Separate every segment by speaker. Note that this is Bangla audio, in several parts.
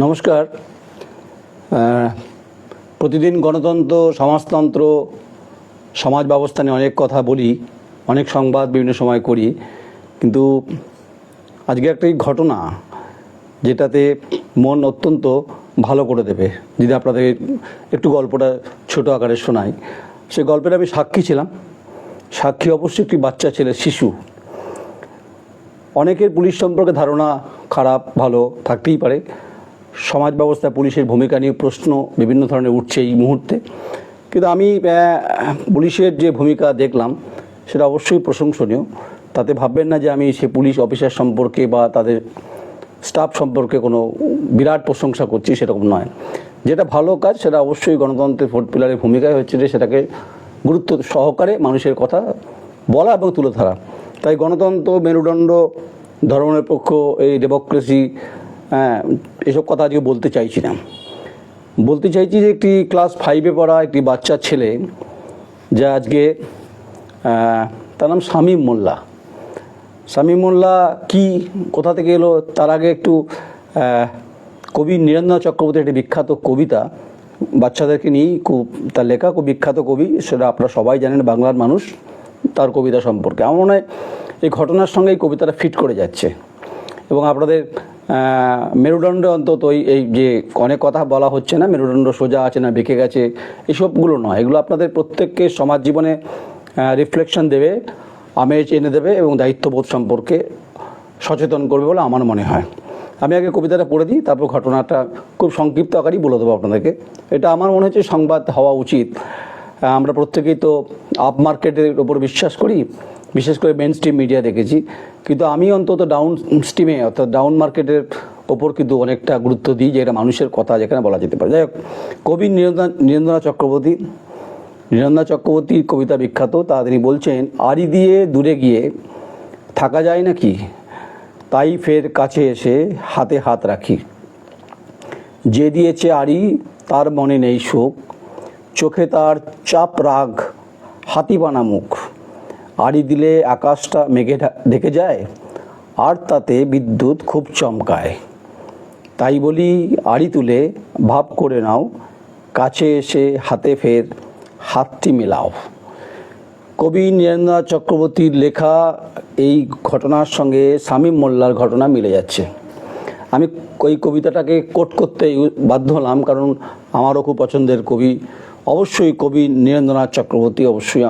Speaker 1: নমস্কার। প্রতিদিন গণতন্ত্র, সমাজতন্ত্র, সমাজ ব্যবস্থা নিয়ে অনেক কথা বলি, অনেক সংবাদ বিভিন্ন সময় করি, কিন্তু আজকে একটা ঘটনা যেটাতে মন অত্যন্ত ভালো করে দেবে। যদি আপনাদের একটু গল্পটা ছোট আকারে শোনাই। সে গল্পের আমি সাক্ষী ছিলাম। সাক্ষী অবশ্যই একটি বাচ্চা ছেলে, শিশু। অনেকের পুলিশ সম্পর্কে ধারণা খারাপ, ভালো থাকতেই পারে। সমাজ ব্যবস্থায় পুলিশের ভূমিকা নিয়ে প্রশ্ন বিভিন্ন ধরনের উঠছে এই মুহূর্তে। কিন্তু আমি পুলিশের যে ভূমিকা দেখলাম, সেটা অবশ্যই প্রশংসনীয়। তাতে ভাববেন না যে আমি সে পুলিশ অফিসার সম্পর্কে বা তাদের স্টাফ সম্পর্কে কোনো বিরাট প্রশংসা করছি, সেরকম নয়। যেটা ভালো কাজ, সেটা অবশ্যই গণতন্ত্রের ভোট পিলারের ভূমিকায় হচ্ছে যে সেটাকে গুরুত্ব সহকারে মানুষের কথা বলা এবং তুলে ধরা। তাই গণতন্ত্র মেরুদণ্ড ধর্মের পক্ষ এই ডেমোক্রেসি এসব কথা আজকে বলতে চাইছি না। বলতে চাইছি যে একটি ক্লাস ফাইভে পড়া একটি বাচ্চা ছেলে, যা আজকে তার নাম শামীম মোল্লা। শামীম মোল্লা কি, কোথা থেকে এলো, তার আগে একটু কবি নীরেন্দ্রনাথ চক্রবর্তী একটি বিখ্যাত কবিতা, বাচ্চাদেরকে নিয়েই খুব, তার লেখা খুব বিখ্যাত কবি, সেটা আপনারা সবাই জানেন, বাংলার মানুষ, তার কবিতা সম্পর্কে। আমার মনে হয় এই ঘটনার সঙ্গে এই কবিতাটা ফিট করে যাচ্ছে। এবং আপনাদের মেরুদণ্ড অন্তত এই যে অনেক কথা বলা হচ্ছে না, মেরুদণ্ড সোজা আছে না, বেঁকে গেছে, এসবগুলো নয়। এগুলো আপনাদের প্রত্যেককে সমাজ জীবনে রিফ্লেকশন দেবে আমেজ এনে দেবে এবং দায়িত্ববোধ সম্পর্কে সচেতন করবে বলে আমার মনে হয়। আমি আগে কবিতাটা পড়ে দিই, তারপর ঘটনাটা খুব সংক্ষিপ্ত আকারেই বলে দেবো আপনাদেরকে। এটা আমার মনে হচ্ছে সংবাদ হওয়া উচিত। আমরা প্রত্যেকেই তো আপ মার্কেটের ওপর বিশ্বাস করি বিশেষ করে মেন স্ট্রিম মিডিয়া দেখেছি। কিন্তু আমি অন্তত ডাউন স্ট্রিমে অর্থাৎ ডাউন মার্কেটের ওপর কিন্তু অনেকটা গুরুত্ব দিই, যে এটা মানুষের কথা যেখানে বলা যেতে পারে। যাই হোক, কবি নীরেন্দ্রনাথ চক্রবর্তী, নীরেন্দ্রনাথ চক্রবর্তীর কবিতা বিখ্যাত। তা তিনি বলছেন, আড়ি দিয়ে দূরে গিয়ে থাকা যায় নাকি? তাই ফের কাছে এসে হাতে হাত রাখি। যে দিয়েছে আড়ি, তার মনে নেই শোক। চোখে তার চাপ রাগ, হাতিবানা মুখ। আড়ি দিলে আকাশটা মেঘে ঢেকে যায়, আর তাতে বিদ্যুৎ খুব চমকায়। তাই বলি, আড়ি তুলে ভাব করে নাও, কাছে এসে হাতে ফের হাতটি মেলাও। কবি নীরেন্দ্রনাথ চক্রবর্তীর লেখা এই ঘটনার সঙ্গে শামীম মোল্লার ঘটনা মিলে যাচ্ছে। আমি ওই কবিতাটাকে কোট করতে বাধ্য হলাম, কারণ আমারও খুব পছন্দের কবি। অবশ্যই কবি নীরেন্দ্রনাথ চক্রবর্তী অবশ্যই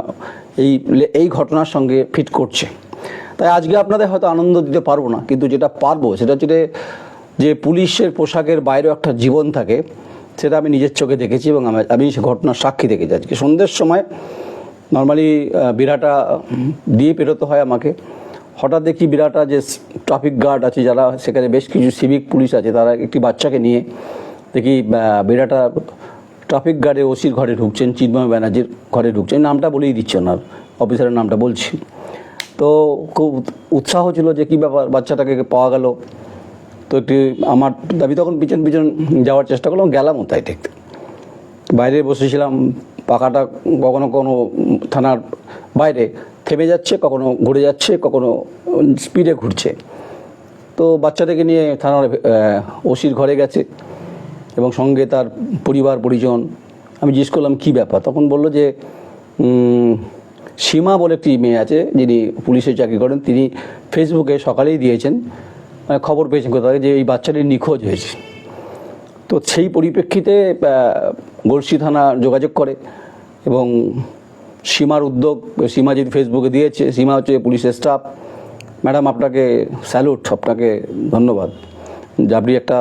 Speaker 1: এই এই ঘটনার সঙ্গে ফিট করছে। তাই আজকে আপনাদের হয়তো আনন্দ দিতে পারব না, কিন্তু যেটা পারব সেটা হচ্ছে যে- পুলিশের পোশাকের বাইরেও একটা জীবন থাকে, সেটা আমি নিজের চোখে দেখেছি এবং আমি- আমি সে ঘটনার সাক্ষী দেখেছি। আজকে সন্ধ্যের সময়, নর্মালি বিরাটা দিয়ে পেরোতে হয় আমাকে। হঠাৎ দেখি বিরাটা যে ট্রাফিক গার্ড আছে যারা, সেখানে বেশ কিছু সিভিক পুলিশ আছে, তারা একটি বাচ্চাকে নিয়ে দেখি বিরাটা ট্রাফিক গার্ডে ওসির ঘরে ঢুকছেন, চিন্ময় ব্যানার্জির ঘরে ঢুকছেন, নামটা বলেই দিচ্ছে ওনার, অফিসারের নামটা বলছি। তো খুব উৎসাহ ছিল যে কী ব্যাপার, বাচ্চাটাকে পাওয়া গেল। তো একটি আমার দাবি তখন পিছন পিছন যাওয়ার চেষ্টা করলাম গেলামও তাই দেখতে। বাইরে বসেছিলাম, পাখাটা কখনো কোনো থানার বাইরে থেমে যাচ্ছে, কখনো ঘুরে যাচ্ছে, কখনো স্পিডে ঘুরছে। তো বাচ্চাটাকে নিয়ে থানার ওসির ঘরে গেছে। এবং সঙ্গে তার পরিবার, পরিজন। আমি জিজ্ঞেস করলাম, কী ব্যাপার? তখন বলল যে সীমা বলে একটি মেয়ে আছে, যিনি পুলিশে চাকরি করেন। তিনি ফেসবুকে সকালেই দিয়েছেন মানে খবর পেয়েছেন কোথাও যে এই বাচ্চাটি নিখোঁজ হয়েছে। তো সেই পরিপ্রেক্ষিতে গলসি থানা যোগাযোগ করে এবং সীমার উদ্যোগ, সীমা যদি ফেসবুকে দিয়েছে, সীমা হচ্ছে পুলিশের স্টাফ। ম্যাডাম, আপনাকে স্যালুট, আপনাকে ধন্যবাদ। যে আপনি একটা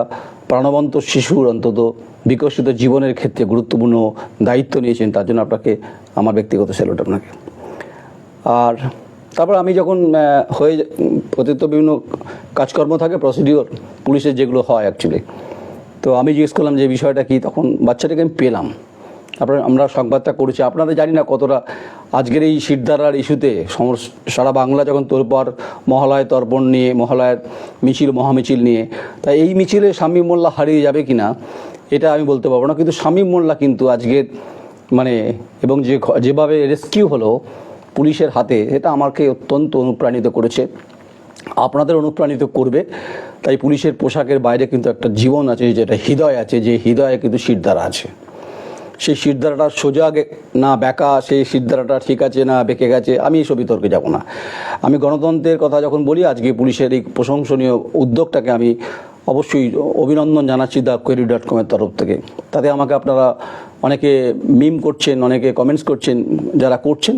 Speaker 1: প্রাণবন্ত শিশুর অন্তত বিকশিত জীবনের ক্ষেত্রে গুরুত্বপূর্ণ দায়িত্ব নিয়েছেন, তার জন্য আপনাকে আমার ব্যক্তিগত স্যালুট আপনাকে। আর তারপর আমি যখন হয়ে যা- তো বিভিন্ন কাজকর্ম থাকে প্রসিডিওর পুলিশের যেগুলো হয় অ্যাকচুয়ালি তো আমি জিজ্ঞেস করলাম যে বিষয়টা কি, তখন বাচ্চাটাকে আমি পেলাম। আপনার আমরা সংবাদটা করেছি। আপনাদের জানি না কতটা আজকের এই শিরদারার ইস্যুতে সারা বাংলা যখন তোরপর মহালয় তর্পণ নিয়ে, মহালয়ের মিছিল, মহামিছিল নিয়ে, তাই এই মিছিলে শামীম মোল্লা হারিয়ে যাবে কিনা, এটা আমি বলতে পারব না। কিন্তু শামীম মোল্লা কিন্তু আজকের মানে এবং যে যেভাবে রেস্কিউ হলো পুলিশের হাতে, এটা আমাকে অত্যন্ত অনুপ্রাণিত করেছে। আপনাদের অনুপ্রাণিত করবে। তাই পুলিশের পোশাকের বাইরে কিন্তু একটা জীবন আছে, যেটা হৃদয় আছে, যে হৃদয়ে কিন্তু শিরদারা আছে। সেই শিরদারাটা সোজা না বেঁকা, সেই শিরদারাটা ঠিক আছে, না বেঁকে গেছে, আমি এসব বিতর্কে যাব না। আমি গণতন্ত্রের কথা যখন বলি, আজকে পুলিশের এই প্রশংসনীয় উদ্যোগটাকে আমি অবশ্যই অভিনন্দন জানাচ্ছি দ্য কোয়েরি ডট কমের তরফ থেকে। তাতে আমাকে আপনারা অনেকে মিম করছেন, অনেকে কমেন্টস করছেন, যারা করছেন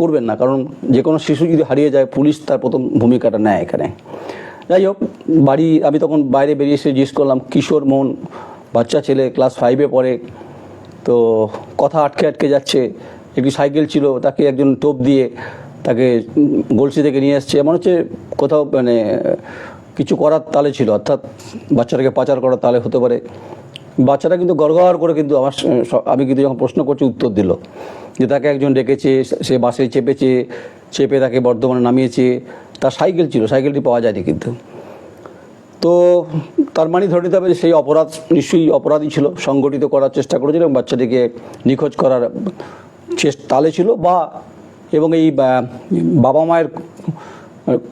Speaker 1: করবেন না। কারণ যে কোনো শিশু যদি হারিয়ে যায়, পুলিশ তার প্রথম ভূমিকাটা নেয় এখানে। যাই হোক, বাড়ি আমি তখন বাইরে বেরিয়ে এসে জিজ্ঞেস করলাম, কিশোর মন, বাচ্চা ছেলে ক্লাস ফাইভে পড়ে তো কথা আটকে আটকে যাচ্ছে। একটি সাইকেল ছিল, তাকে একজন টোপ দিয়ে তাকে গলসি থেকে নিয়ে আসছে এমন হচ্ছে কোথাও মানে কিছু করার তালে ছিল, অর্থাৎ বাচ্চাটাকে পাচার করার তালে হতে পারে। বাচ্চাটা কিন্তু গড়গড় করে কিন্তু আমার আমি কিন্তু যখন প্রশ্ন করছি উত্তর দিল। যে তাকে একজন ডেকেছে সে বাসে চেপেছে, চেপে তাকে বর্ধমানে নামিয়েছে। তার সাইকেল ছিল, সাইকেলটি পাওয়া যায়নি কিন্তু। তো তার মানে ধরে নিতে হবে যে সেই অপরাধ নিশ্চয়ই অপরাধী ছিল, সংগঠিত করার চেষ্টা করেছিল এবং বাচ্চাটিকে নিখোঁজ করার চেষ্টা তালে ছিল বা, এবং এই বাবা মায়ের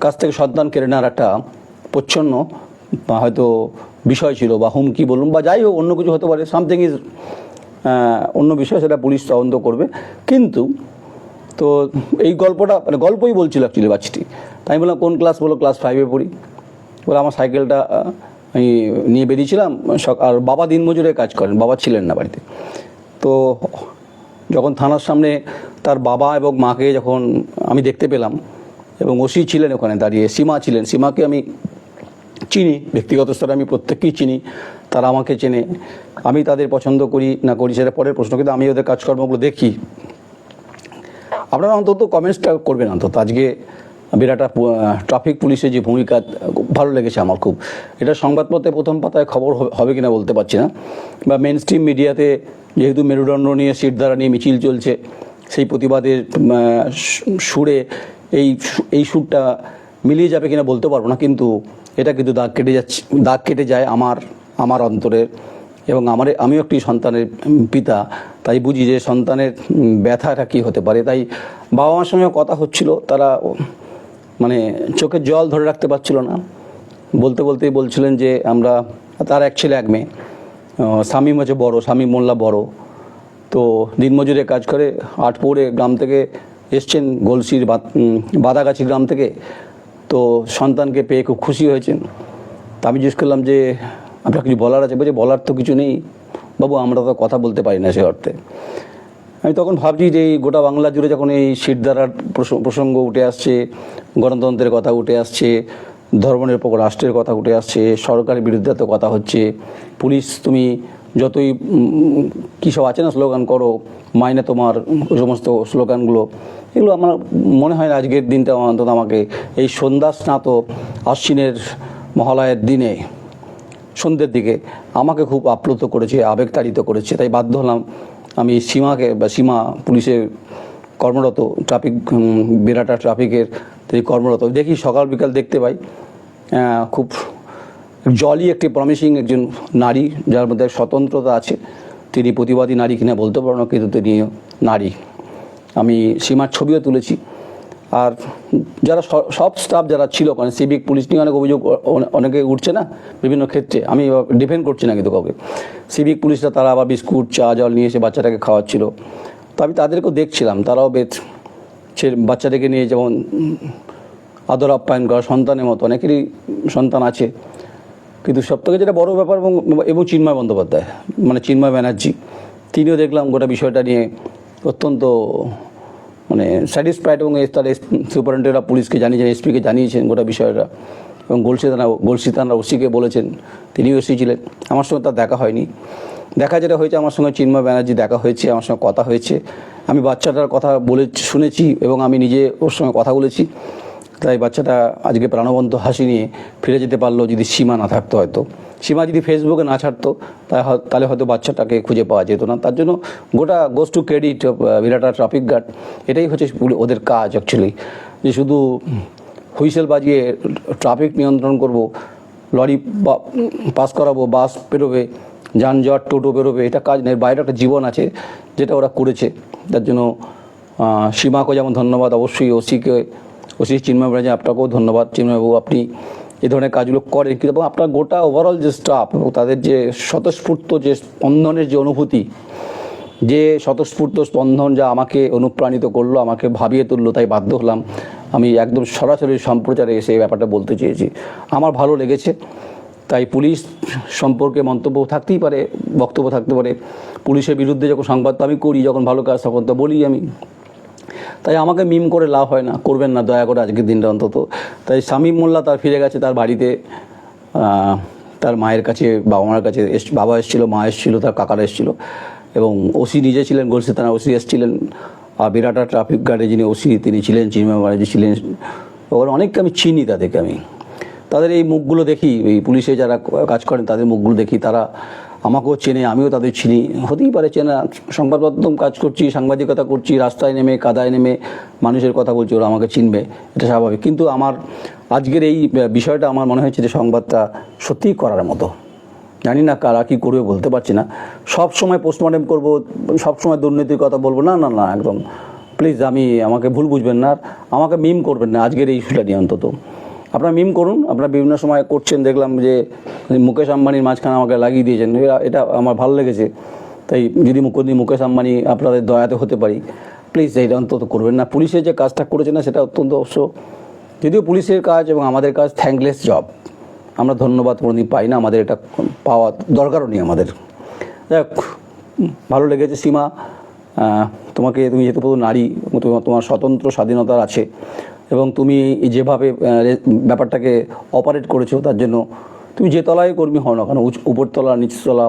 Speaker 1: কাছ থেকে সন্তান কেড়ে নেওয়ার একটা প্রচ্ছন্ন হয়তো বিষয় ছিল বা হুমকি বলুন বা যাই হোক, অন্য কিছু হতে পারে সামথিং ইজ অন্য বিষয় সেটা পুলিশ তদন্ত করবে। কিন্তু, তো এই গল্পটা মানে গল্পই বলছিল অ্যাকচুয়ালি বাচ্চাটি। তাই বললাম, কোন ক্লাস বলো ক্লাস ফাইভে পড়ি। বলে আমার সাইকেলটা আমি নিয়ে বেরিয়েছিলাম আর বাবা দিনমজুরে কাজ করেন, বাবা ছিলেন না বাড়িতে। তো যখন থানার সামনে তার বাবা এবং মাকে যখন আমি দেখতে পেলাম, এবং ওসি ছিলেন ওখানে দাঁড়িয়ে, সীমা ছিলেন, সীমাকে আমি চিনি, ব্যক্তিগত স্তরে আমি প্রত্যেককেই চিনি, তারা আমাকে চেনে। আমি তাদের পছন্দ করি না করি সেটা পরের প্রশ্ন, কিন্তু আমি ওদের কাজকর্মগুলো দেখি। আপনারা অন্তত কমেন্টসটা করবেন অন্তত। আজকে বিরাট ট্রাফিক পুলিশের যে ভূমিকা ভালো লেগেছে আমার খুব। এটা সংবাদপত্রে প্রথম পাতায় খবর হবে- কিনা বলতে পারছি না। বা মেন স্ট্রিম মিডিয়াতে যেহেতু মেরুদণ্ড নিয়ে সিটধারা নিয়ে মিছিল চলছে, সেই প্রতিবাদের সুরে এই এই সুরটা মিলিয়ে যাবে কিনা বলতে পারব না, কিন্তু এটা কিন্তু দাগ কেটে যাচ্ছে দাগ কেটে যায় আমার আমার অন্তরের এবং আমার, আমিও একটি সন্তানের পিতা, তাই বুঝি যে সন্তানের ব্যথাটা কী হতে পারে। তাই বাবা মার সঙ্গে কথা হচ্ছিল, তারা মানে চোখের জল ধরে রাখতে পারছিল না। বলতে বলতেই বলছিলেন যে আমরা, তার এক ছেলে, এক মেয়ে। শামীম হচ্ছে বড় শামীম মোল্লা বড়। তো দিনমজুরে কাজ করে আটপৌরে গ্রাম থেকে এসছেন, গলসির বাদ- বাদাগাছি গ্রাম থেকে। তো সন্তানকে পেয়ে খুব খুশি হয়েছেন। তা আমি জিজ্ঞেস করলাম যে, আপনার কিছু বলার আছে? বলছে, বলার তো কিছু নেই। বাবু, আমরা তো কথা বলতে পারি না সে অর্থে। আমি তখন ভাবছি যে এই গোটা বাংলা জুড়ে যখন এই শিরদারার প্রস- প্রসঙ্গ উঠে আসছে, গণতন্ত্রের কথা উঠে আসছে, ধর্মনিরপেক্ষ রাষ্ট্রের কথা উঠে আসছে, সরকারের বিরুদ্ধে তো কথা হচ্ছে, পুলিশ তুমি যতই কী সব আছে না স্লোগান করো, মাইনে তোমার সমস্ত স্লোগানগুলো, এগুলো আমার মনে হয় না আজকের দিনটা অন্তত আমাকে, এই সন্ধ্যা স্নাত আশ্বিনের মহালয়ের দিনে, সন্ধ্যের দিকে আমাকে খুব আপ্লুত করেছে, আবেগতাড়িত করেছে, তাই বাধ্য হলাম আমি সীমাকে বা সীমা পুলিশের কর্মরত ট্রাফিক বেড়াটা ট্রাফিকের তিনি কর্মরত, দেখি সকাল বিকাল দেখতে পাই খুব জলই একটি প্রমিসিং একজন নারী, যার মধ্যে স্বতন্ত্রতা আছে। তিনি প্রতিবাদী নারী কিনা বলতে পারো না, কিন্তু তিনি নারী। আমি সীমার ছবিও তুলেছি। আর যারা সব স্টাফ যারা ছিল ওখানে সিভিক পুলিশ নিয়ে অনেক অভিযোগ অনেকে উঠছে না বিভিন্ন ক্ষেত্রে। আমি ডিফেন্ড করছি না কিন্তু কাউকে। সিভিক পুলিশরা তারা আবার বিস্কুট, চা, জল নিয়ে এসে বাচ্চাটাকে খাওয়াচ্ছিল। তো আমি তাদেরকেও দেখছিলাম, তারাও বেশ ছে- বাচ্চাটাকে নিয়ে যেমন আদর আপ্যায়ন করা, সন্তানের মতো, অনেকেরই সন্তান আছে। কিন্তু সব থেকে যেটা বড় ব্যাপার এবং এবং চিন্ময় বন্দ্যোপাধ্যায় মানে চিন্ময় ব্যানার্জি, তিনিও দেখলাম গোটা বিষয়টা নিয়ে অত্যন্ত মানে স্যাটিসফাইড এবং তাহলে সুপারিনটেন্ডেন্ট পুলিশকে জানিয়েছেন এসপিকে জানিয়েছেন গোটা বিষয়টা। এবং গোলসি থানা গোলসি ওসিকে বলেছেন, তিনিও এসেছিলেন আমার সঙ্গে তার দেখা হয়নি। দেখা যেটা হয়েছে, আমার সঙ্গে চিন্ময় ব্যানার্জি দেখা হয়েছে, আমার সঙ্গে কথা হয়েছে। আমি বাচ্চাটার কথা বলে শুনেছি এবং আমি নিজে ওর সঙ্গে কথা বলেছি। তাই বাচ্চাটা আজকে প্রাণবন্ত হাসি নিয়ে ফিরে যেতে পারল যদি সীমা না থাকতো হয়তো। সীমা যদি ফেসবুকে না ছাড়তো তাহলে হয়তো বাচ্চাটাকে খুঁজে পাওয়া যেত না। তার জন্য গোটা গোস টু ক্রেডিট বিরাটা ট্রাফিক গার্ড, এটাই হচ্ছে ওদের কাজ অ্যাকচুয়ালি যে শুধু হুইসেল বাজিয়ে ট্রাফিক নিয়ন্ত্রণ করব, লরি পাস করাবো, বাস পেরোবে, যানজট, টোটো বেরোবে এটা কাজ নেই বাইরে একটা জীবন আছে যেটা ওরা করেছে। তার জন্য সীমাকে যেমন ধন্যবাদ, অবশ্যই ওসিকে ওসি চিন্ময় ব্যানার্জি, আপনাকেও ধন্যবাদ। চিন্ময়বাবু, আপনি এই ধরনের কাজগুলো করেন। কিন্তু এবং আপনার গোটা ওভারঅল যে স্টাফ এবং তাদের যে স্বতঃস্ফূর্ত যে স্পন্দনের যে অনুভূতি, যে স্বতঃস্ফূর্ত স্পন্দন যা আমাকে অনুপ্রাণিত করল, আমাকে ভাবিয়ে তুললো, তাই বাধ্য হলাম। আমি একদম সরাসরি সম্প্রচারে এসে এই ব্যাপারটা বলতে চেয়েছি। আমার ভালো লেগেছে। তাই পুলিশ সম্পর্কে মন্তব্য থাকতেই পারে, বক্তব্য থাকতে পারে। পুলিশের বিরুদ্ধে যখন সংবাদ আমি করি, যখন ভালো কাজ তখন তো বলি আমি। তাই আমাকে মিম করে লাভ হয় না। করবেন না, দয়া করে আজকের দিনটা অন্তত। তাই শামীম মোল্লা তার ফিরে গেছে তার বাড়িতে। তার মায়ের কাছে বাবা মার কাছে এস- বাবা এসেছিল, মা এসেছিল, তার কাকারা এসেছিল। এবং ওসি নিজে ছিলেন, গলসি থানার ওসি এসেছিলেন। আর বিরাটা ট্রাফিক গার্ডে যিনি ওসি, তিনি ছিলেন, চিন্ময় ব্যানার্জি ছিলেন। ওর অনেককে আমি চিনি তাদেরকে আমি। তাদের এই মুখগুলো দেখি, এই পুলিশে যারা কাজ করেন, তাদের মুখগুলো দেখি, তারা আমাকেও চেনে, আমিও তাদের চিনি। হতেই পারে চেনা, সংবাদ মাধ্যম কাজ করছি, সাংবাদিকতা করছি, রাস্তায় নেমে, কাদায় নেমে মানুষের কথা বলছি, ওরা আমাকে চিনবে, এটা স্বাভাবিক। কিন্তু আমার আজকের এই বিষয়টা আমার মনে হয়েছে যে সংবাদটা সত্যিই করার মতো। জানি না কারা কী করবে, বলতে পারছি না। সব সময় পোস্টমর্টম করব, সব সময় দুর্নীতির কথা বলব, না না না, একদম। প্লিজ আমি, আমাকে ভুল বুঝবেন না আমাকে মিম করবেন না, আজকের এই ইস্যুটা নিয়ে অন্তত। আপনারা মিম করুন, আপনারা বিভিন্ন সময় করছেন, দেখলাম যে মুকেশ আম্বানির মাঝখানে আমাকে লাগিয়ে দিয়েছেন। এটা আমার ভালো লেগেছে। তাই যদি মুখ মুকেশ আম্বানি আপনাদের দয়াতে হতে পারি প্লিজ এইটা অন্তত করবেন না। পুলিশের যে কাজটা করেছে না, সেটা অত্যন্ত অবশ্য, যদিও পুলিশের কাজ এবং আমাদের কাজ থ্যাঙ্কলেস জব আমরা ধন্যবাদ কোনোদিন পাই না। আমাদের এটা পাওয়া দরকারও নেই আমাদের। যাই হোক, ভালো লেগেছে সীমা। তোমাকে, তুমি যেহেতু নারী তোমার স্বতন্ত্র স্বাধীনতার আছে এবং তুমি যেভাবে ব্যাপারটাকে অপারেট করেছ, তার জন্য তুমি যে তলায় কর্মী হও না কেন উপরতলা, নিচতলা,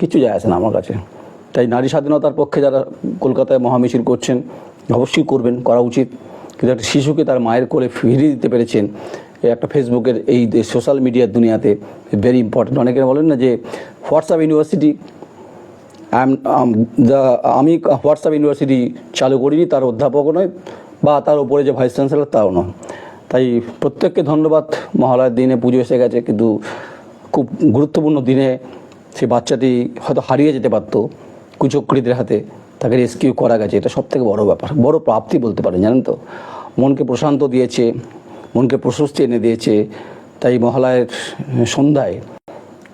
Speaker 1: কিছু যায় আসে না আমার কাছে। তাই নারী স্বাধীনতার পক্ষে যারা কলকাতায় মহামিছিল করছেন, অবশ্যই করবেন, করা উচিত। কিন্তু একটা শিশুকে তার মায়ের কোলে ফিরিয়ে দিতে পেরেছেন একটা ফেসবুকের এই সোশ্যাল মিডিয়ার দুনিয়াতে ভেরি ইম্পর্টেন্ট অনেকে বলেন না যে হোয়াটসঅ্যাপ ইউনিভার্সিটি আমি হোয়াটসঅ্যাপ ইউনিভার্সিটি চালু করিনি, তার অধ্যাপকও নয়, বা তার উপরে যে ভাইস চ্যান্সেলর তাও নয়। তাই প্রত্যেককে ধন্যবাদ। মহালয়ার দিনে পুজো এসে গেছে, কিন্তু খুব গুরুত্বপূর্ণ দিনে সেই বাচ্চাটি হয়তো হারিয়ে যেতে পারতো কুচক্রীদের হাতে, তাকে রেস্কিউ করা গেছে। এটা সব থেকে বড় ব্যাপার, বড় প্রাপ্তি বলতে পারেন, জানেন তো? মনকে প্রশান্ত দিয়েছে, মনকে প্রশস্তি এনে দিয়েছে, তাই মহালয়ের সন্ধ্যায়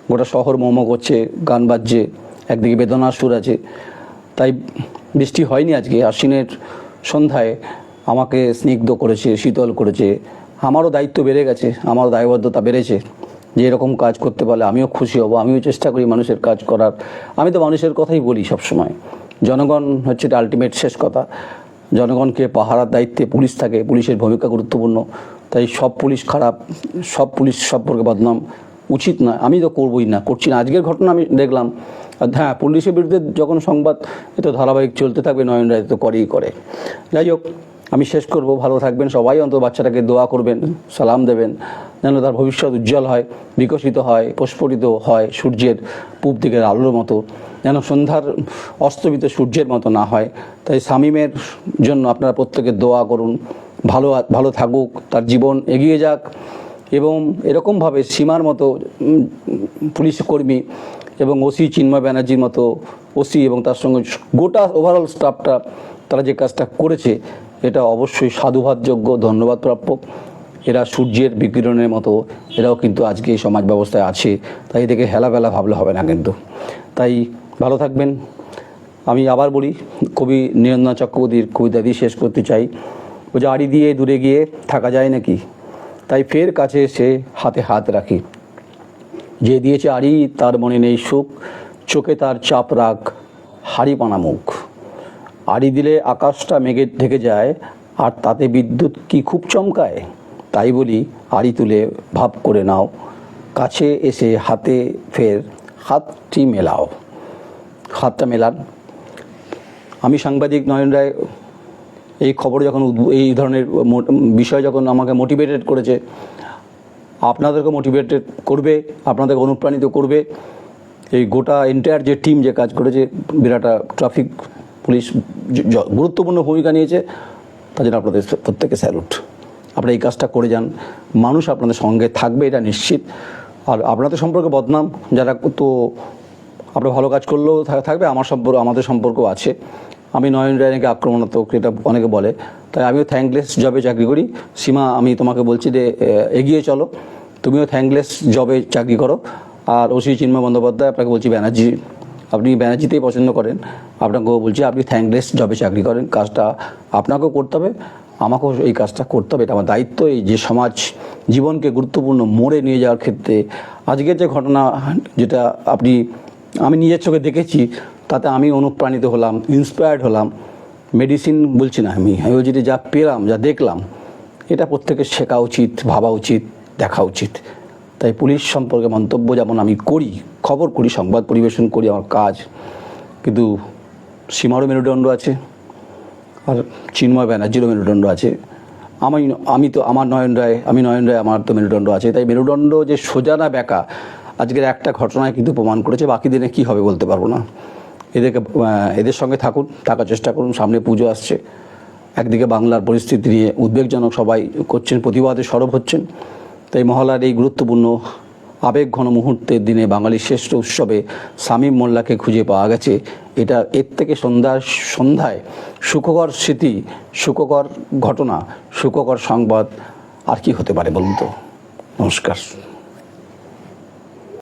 Speaker 1: গোটা শহর মোমো করছে, গান বাজছে, একদিকে বেদনার সুর আছে। তাই বৃষ্টি হয়নি আজকে, আশ্বিনের সন্ধ্যায় আমাকে স্নিগ্ধ করেছে, শীতল করেছে। আমারও দায়িত্ব বেড়ে গেছে, আমারও দায়বদ্ধতা বেড়েছে যে এরকম কাজ করতে পারলে আমিও খুশি হব, আমিও চেষ্টা করি মানুষের কাজ করার। আমি তো মানুষের কথাই বলি সবসময়। জনগণ হচ্ছে এটা আলটিমেট শেষ কথা। জনগণকে পাহারার দায়িত্বে পুলিশ থাকে, পুলিশের ভূমিকা গুরুত্বপূর্ণ। তাই সব পুলিশ খারাপ, সব পুলিশ সম্পর্কে বদনাম উচিত নয় আমি তো করবই না, করছি না। আজকের ঘটনা আমি দেখলাম। হ্যাঁ পুলিশের বিরুদ্ধে যখন সংবাদ, এ তো ধারাবাহিক চলতে থাকবে নয়ন রায় তো করেই করে। যাই হোক আমি শেষ করব, ভালো থাকবেন সবাই, অন্তত বাচ্চাটাকে দোয়া করবেন, সালাম দেবেন, যেন তার ভবিষ্যৎ উজ্জ্বল হয়, বিকশিত হয়, প্রস্ফুটিত হয়, সূর্যের পূব দিকের আলোর মতো, যেন সন্ধ্যার অস্তমিত সূর্যের মতো না হয়। তাই শামীমের জন্য আপনারা প্রত্যেকে দোয়া করুন, ভালো ভালো থাকুক, তার জীবন এগিয়ে যাক এবং এরকমভাবে সীমার মতো পুলিশ কর্মী এবং ওসি চিন্ময় ব্যানার্জির মতো ওসি এবং তার সঙ্গে গোটা ওভারঅল স্টাফটা তারা যে কাজটা করেছে এটা অবশ্যই সাধুবাদযোগ্য, ধন্যবাদপ্রাপ্য। এরা সূর্যের বিকিরণের মতো, এরাও কিন্তু আজকে এই সমাজ ব্যবস্থায় আছে, তাই এদেরকে হেলাবেলা ভাবলে হবে না কিন্তু। তাই ভালো থাকবেন। আমি আবার বলি, কবি নিরঞ্জন চক্রবর্তীর কবিতা দিয়ে শেষ করতে চাই। ও যে আড়ি দিয়ে দূরে গিয়ে থাকা যায় নাকি? তাই ফের কাছে এসে হাতে হাত রাখি। যে দিয়েছে আড়ি, তার মনে নেই সুখ, চোখে তার চাপ রাখ, হাড়ি পানা মুখ। আড়ি দিলে আকাশটা মেঘে ঢেকে যায়, আর তাতে বিদ্যুৎ কি খুব চমকায়? তাই বলি আড়ি তুলে ভাব করে নাও। কাছে এসে হাতে ফের হাতটি মেলাও। হাতটা মেলান। আমি সাংবাদিক নয়ন রায়, এই খবর যখন এই ধরনের বিষয় যখন আমাকে মোটিভেটেড করেছে আপনাদেরকে মোটিভেটেড করবে, আপনাদেরকে অনুপ্রাণিত করবে। এই গোটা এন্টায়ার যে টিম যে কাজ করেছে, বিরাটা ট্রাফিক পুলিশ গুরুত্বপূর্ণ ভূমিকা নিয়েছে, তার জন্য আপনাদের প্রত্যেকে স্যালুট আপনারা এই কাজটা করে যান। মানুষ আপনাদের সঙ্গে থাকবে, এটা নিশ্চিত। আর আপনাদের সম্পর্কে বদনাম, যারা তো আপনার ভালো কাজ করলেও থাকবে, আমার সম্পর্ক, আমাদের সম্পর্ক আছে। আমি নয়ন রায় নাকি আক্রমণাত্মক, এটা অনেকে বলে। তাই আমিও থ্যাঙ্কলেস জবে চাকরি করি। সীমা, আমি তোমাকে বলছি যে এগিয়ে চলো। তুমিও থ্যাঙ্কলেস জবে চাকরি করো। আর ওসি চিন্ময় বন্দ্যোপাধ্যায়, আপনাকে বলছি ব্যানার্জি। আপনি ব্যানার্জিতেই পছন্দ করেন। আপনাকেও বলছি, আপনি থ্যাঙ্কলেস জবে চাকরি করেন। কাজটা আপনাকেও করতে হবে, আমাকেও এই কাজটা করতে হবে। এটা আমার দায়িত্ব, এই যে সমাজ জীবনকে গুরুত্বপূর্ণ মোড়ে নিয়ে যাওয়ার ক্ষেত্রে। আজকের যে ঘটনা, যেটা আপনি, আমি নিজের চোখে দেখেছি, তাতে আমি অনুপ্রাণিত হলাম ইন্সপায়ার্ড হলাম। মেডিসিন বলছি না আমি আমি বলছি যা পেলাম, যা দেখলাম, এটা প্রত্যেকের শেখা উচিত, ভাবা উচিত, দেখা উচিত। তাই পুলিশ সম্পর্কে মন্তব্য যেমন আমি করি, খবর করি, সংবাদ পরিবেশন করি, আমার কাজ। কিন্তু সীমারও মেরুদণ্ড আছে আর চিন্ময় ব্যানার্জিরও মেরুদণ্ড আছে। আমি আমি তো, আমার নয়ন রায়, আমি নয়ন রায়, আমার তো মেরুদণ্ড আছে। তাই মেরুদণ্ড যে সোজা না বেকা, আজকের একটা ঘটনায় কিন্তু প্রমাণ করেছে, বাকি দিনে কি হবে বলতে পারব না। এদেরকে এদের সঙ্গে থাকুন, থাকার চেষ্টা করুন, সামনে পুজো আসছে। একদিকে বাংলার পরিস্থিতি নিয়ে উদ্বেগজনক সবাই করছেন, প্রতিবাদে সরব হচ্ছেন। তাই মহলার এই গুরুত্বপূর্ণ আবেগঘন মুহূর্তের দিনে বাঙালির শ্রেষ্ঠ উৎসবে শামীম মোল্লাকে খুঁজে পাওয়া গেছে। এটা এর থেকে সন্ধ্যা, সন্ধ্যায় সুখকর স্মৃতি, সুখকর ঘটনা, সুখকর সংবাদ আর কি হতে পারে বলুন তো? নমস্কার।